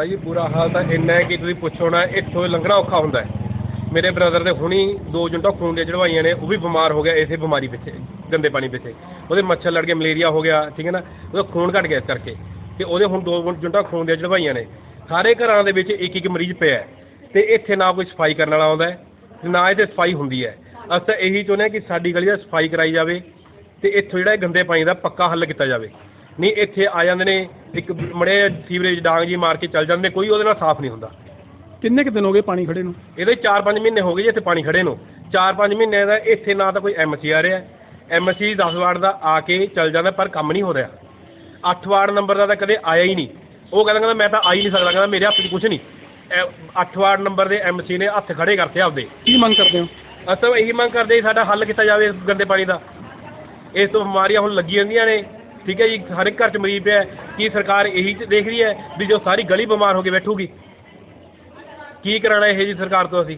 ਬਾਈ ਜੀ, ਬੁਰਾ ਹਾਲ ਤਾਂ ਇੰਨਾ ਹੈ ਕਿ ਤੁਸੀਂ ਪੁੱਛੋ ਨਾ, ਇੱਥੋਂ ਲੰਘਣਾ ਔਖਾ ਹੁੰਦਾ ਹੈ। ਮੇਰੇ ਬ੍ਰਦਰ ਦੇ ਹੁਣੀ ਦੋ ਜੁੰਟਾ ਖੂਨ ਦੀਆਂ ਚੜਵਾਈਆਂ ਨੇ, ਉਹ ਵੀ ਬਿਮਾਰ ਹੋ ਗਿਆ ਇਸੇ ਬਿਮਾਰੀ ਪਿੱਛੇ, ਗੰਦੇ ਪਾਣੀ ਪਿੱਛੇ। ਉਹਦੇ ਮੱਛਰ ਲੜ ਕੇ ਮਲੇਰੀਆ ਹੋ ਗਿਆ, ਠੀਕ ਹੈ ਨਾ? ਉਹਦਾ ਖੂਨ ਘਟ ਗਿਆ ਇਸ ਕਰਕੇ। ਤੇ ਉਹਦੇ ਹੁਣ ਦੋ ਜੁੰਟਾ ਖੂਨ ਦੀਆਂ ਚੜਵਾਈਆਂ ਨੇ। ਸਾਰੇ ਘਰਾਂ ਦੇ ਵਿੱਚ ਇੱਕ ਇੱਕ ਮਰੀਜ਼ ਪਿਆ ਹੈ। ਤੇ ਇੱਥੇ ਨਾ ਕੋਈ ਸਫ਼ਾਈ ਕਰਨ ਵਾਲਾ ਆਉਂਦਾ ਹੈ, ਤੇ ਨਾ ਇੱਥੇ ਸਫ਼ਾਈ ਹੁੰਦੀ ਹੈ। ਅਸੀਂ ਤਾਂ ਇਹੀ ਚਾਹੁੰਦੇ ਹਾਂ ਕਿ ਸਾਡੀ ਗਲੀ ਦਾ ਸਫ਼ਾਈ ਕਰਾਈ ਜਾਵੇ, ਤੇ ਇੱਥੋਂ ਜਿਹੜਾ ਗੰਦੇ ਪਾਣੀ ਦਾ ਪੱਕਾ ਹੱਲ ਕੀਤਾ ਜਾਵੇ। ਨਹੀਂ ਇੱਥੇ ਆ ਜਾਂਦੇ ਨੇ ਇੱਕ ਮੜੇ ਸੀਵਰੇਜ ਡਾਂਗ ਜੀ ਮਾਰ ਕੇ ਚੱਲ ਜਾਂਦੇ ਕੋਈ ਉਹਦੇ ਨਾਲ ਸਾਫ਼ ਨਹੀਂ ਹੁੰਦਾ। ਕਿੰਨੇ ਕੁ ਦਿਨ ਹੋ ਗਏ ਪਾਣੀ ਖੜੇ ਨੂੰ? ਇਹਦੇ 4-5 ਮਹੀਨੇ ਹੋ ਗਏ ਜੀ ਇੱਥੇ ਪਾਣੀ ਖੜੇ ਨੂੰ। 4-5 ਮਹੀਨੇ ਦਾ ਇੱਥੇ ਨਾ ਤਾਂ ਕੋਈ ਐਮਸੀ ਆ ਰਿਹਾ। ਐਮਸੀ 10 ਵਾਰਡ ਦਾ ਆ ਕੇ ਚੱਲ ਜਾਂਦਾ ਪਰ ਕੰਮ ਨਹੀਂ ਹੋ ਰਿਹਾ। 8 ਵਾਰਡ ਨੰਬਰ ਦਾ ਤਾਂ ਕਦੇ ਆਇਆ ਹੀ ਨਹੀਂ। ਉਹ ਕਹਿੰਦਾ ਕਹਿੰਦਾ ਮੈਂ ਤਾਂ ਆ ਹੀ ਨਹੀਂ ਸਕਦਾ ਕਹਿੰਦਾ ਮੇਰੇ ਹੱਥ 'ਚ ਕੁਝ ਨਹੀਂ। 8 ਵਾਰਡ ਨੰਬਰ ਦੇ ਐਮਸੀ ਨੇ ਹੱਥ ਖੜੇ ਕਰਤੇ ਆਪਦੇ। ਕੀ ਮੰਗ ਕਰਦੇ ਹੋ? ਅਸੀਂ ਤਾਂ ਇਹੀ ਮੰਗ ਕਰਦੇ ਸਾਡਾ ਹੱਲ ਕੀਤਾ ਜਾਵੇ ਇਸ ਗੰਦੇ ਪਾਣੀ ਦਾ। ਇਸ ਤੋਂ ਬਿਮਾਰੀਆਂ ਹੁਣ ਲੱਗੀ ਜਾਂਦੀਆਂ ਨੇ। ਠੀਕ ਹੈ ਜੀ, ਹਰ ਇੱਕ ਘਰ 'ਚ ਮਰੀਜ਼ ਪਿਆ ਹੈ। ਕੀ ਸਰਕਾਰ ਇਹੀ ਦੇਖ ਰਹੀ ਹੈ ਵੀ ਜੋ ਸਾਰੀ ਗਲੀ ਬਿਮਾਰ ਹੋ ਕੇ ਬੈਠੂਗੀ ਕੀ ਕਰਾਣਾ ਇਹ ਜੀ ਸਰਕਾਰ ਤੋਂ ਅਸੀਂ